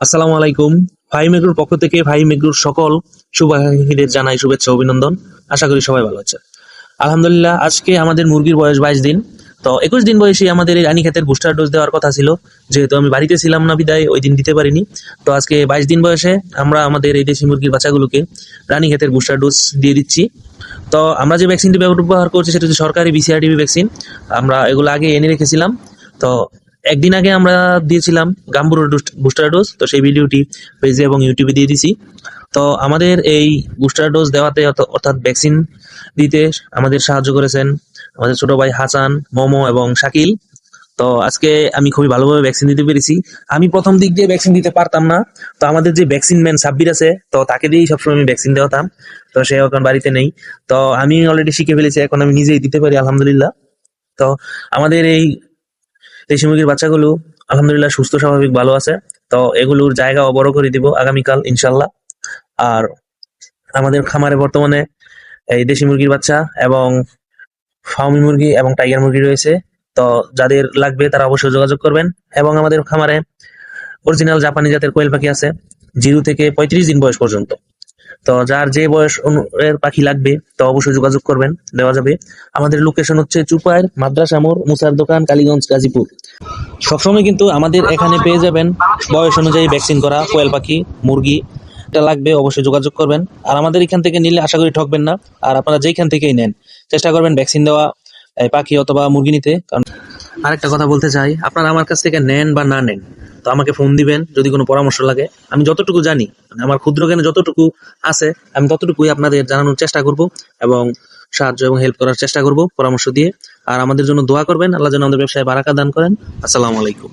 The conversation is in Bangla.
আসসালামু আলাইকুম। ফাইম এগ্রোর পক্ষ থেকে ফাইম এগ্রোর সকল শুভাকাঙ্ক্ষীদের জানাই শুভেচ্ছা, অভিনন্দন। আশা করি সবাই ভালো আছে আলহামদুলিল্লাহ, আজকে আমাদের মুরগির বয়স বাইশ দিন। তো একুশ দিন বয়সে আমাদের এই রানী ক্ষেতের বুস্টার ডোজ দেওয়ার কথা ছিল। যেহেতু আমি বাড়িতে ছিলাম না বিদায়, ওই দিন দিতে পারিনি। তো আজকে বাইশ দিন বয়সে আমরা আমাদের এই দেশি মুরগির বাচ্চাগুলোকে রানী ক্ষেতের বুস্টার ডোজ দিয়ে দিচ্ছি। তো আমরা যে ভ্যাকসিনটি ব্যবহার করছি, সেটা হচ্ছে সরকারি বিসিআরটিভি ভ্যাকসিন আমরা এগুলো আগে এনে রেখেছিলাম। তো একদিন আগে আমরা দিয়েছিলাম গাম্বুর বুস্টার ডোজ তো সেই ভিডিওটি পেজে এবং ইউটিউবে দিয়ে দিছি তো আমাদের এই বুস্টার ডোজ দেওয়াতে অর্থাৎ ভ্যাকসিন দিতে আমাদের সাহায্য করেছেন আমাদের ছোট ভাই হাসান, মোমো এবং শাকিল। তো আজকে আমি খুবই ভালোভাবে ভ্যাকসিন দিতে পেরেছি। আমি প্রথম দিক দিয়ে ভ্যাকসিন দিতে পারতাম না। তো আমাদের যে ভ্যাকসিন ম্যান সাব্বির আছে, তো তাকে দিয়েই সবসময় আমি ভ্যাকসিন দেওয়াতাম। তো সে এখন বাড়িতে নেই। তো আমি অলরেডি শিখে ফেলেছি, এখন আমি নিজেই দিতে পারি, আলহামদুলিল্লাহ। তো আমাদের এই দেশি মুরগির বাচ্চাগুলো আলহামদুলিল্লাহ সুস্থ, স্বাভাবিক, ভালো আছে। তো এগুলোর জায়গা বড় করে দিব আগামীকাল ইনশাল্লাহ আর আমাদের খামারে বর্তমানে এই দেশি মুরগির বাচ্চা এবং ফার্মি মুরগি এবং টাইগার মুরগি রয়েছে। তো যাদের লাগবে তারা অবশ্যই যোগাযোগ করবেন। এবং আমাদের খামারে অরিজিনাল জাপানি জাতের কোয়েল পাখি আছে, জিরো থেকে পঁয়ত্রিশ দিন বয়স পর্যন্ত। তো যার যে বয়স এর পাখি লাগবে, তো অবশ্যই যোগাযোগ করবেন, দেওয়া যাবে। আমাদের লোকেশন হচ্ছে চুপার মাদ্রাসা মোড়, মুসার দোকান, কালীগঞ্জ, গাজীপুর। সবসময় কিন্তু আমাদের এখানে পেয়ে যাবেন বয়স অনুযায়ী ভ্যাকসিন করা, কোয়েল পাখি, মুরগি, এটা লাগবে, অবশ্যই যোগাযোগ করবেন। আর আমাদের এখান থেকে নিলে আশা করি ঠকবেন না, আর আপনারা যেইখান থেকেই নেন, চেষ্টা করবেন ভ্যাকসিন দেওয়া পাখি অথবা মুরগি নিতে। কারণ আরেকটা কথা বলতে চাই, আপনারা আমার কাছ থেকে নেন বা না নেন তো আমাকে ফোন দিবেন, যদি কোনো পরামর্শ লাগে। আমি যতটুকু জানি মানে আমার ক্ষুদ্র জ্ঞানে যতটুকু আছে, আমি ততটুকুই আপনাদের জানানোর চেষ্টা করব এবং সাহায্য এবং হেল্প করার চেষ্টা করব পরামর্শ দিয়ে। আর আমাদের জন্য দোয়া করবেন, আল্লাহ যেন আমাদের ব্যবসায় বারাকা দান করেন। আসসালামু আলাইকুম।